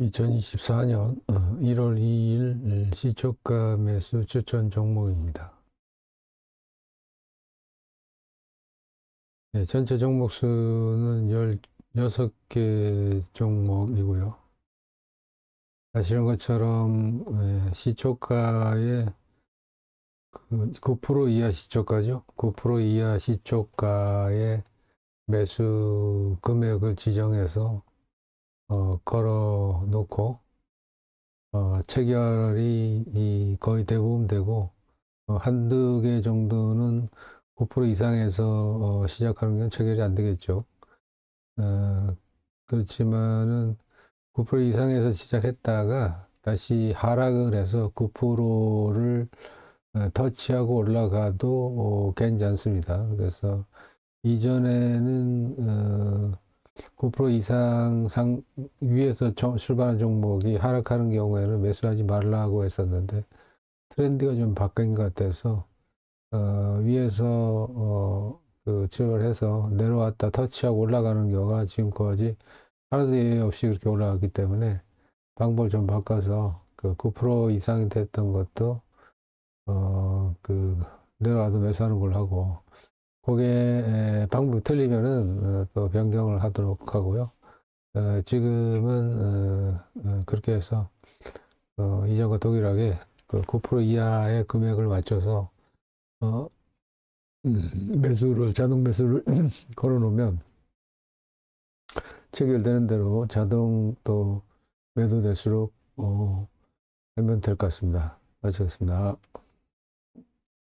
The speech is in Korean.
2024년 1월 2일 시초가 매수 추천 종목입니다. 네, 전체 종목 수는 16개 종목이고요. 아시는 것처럼 예, 시초가의 그9% 이하 시초가죠. 9% 이하 시초가의 매수 금액을 지정해서 어, 걸어 놓고 어, 체결이 이 거의 대부분 되고 어, 한두 개 정도는 9% 이상에서 어, 시작하는 건 체결이 안 되겠죠. 어, 그렇지만은 9% 이상에서 시작했다가 다시 하락을 해서 9%를 어, 터치하고 올라가도 어, 괜찮습니다. 그래서 이전에는 어, 9% 이상 상 위에서 저- 출발한 종목이 하락하는 경우에는 매수하지 말라고 했었는데 트렌드가 좀 바뀐 것 같아서 어, 위에서 어, 그 출발해서 내려왔다 터치하고 올라가는 경우가 지금까지 하나도 예외 없이 그렇게 올라갔기 때문에 방법을 좀 바꿔서 그 9% 이상이 됐던 것도 어, 그 내려와도 매수하는 걸로 하고 그게 에, 방법이 틀리면은 어, 또 변경을 하도록 하고요. 어, 지금은 어, 어, 그렇게 해서 어, 이전과 동일하게 그9% 이하의 금액을 맞춰서 어, 음, 매수를 자동 매수를 걸어 놓으면 체결되는 대로 자동 또 매도될수록 어, 하면 될 것 같습니다. 마치겠습니다.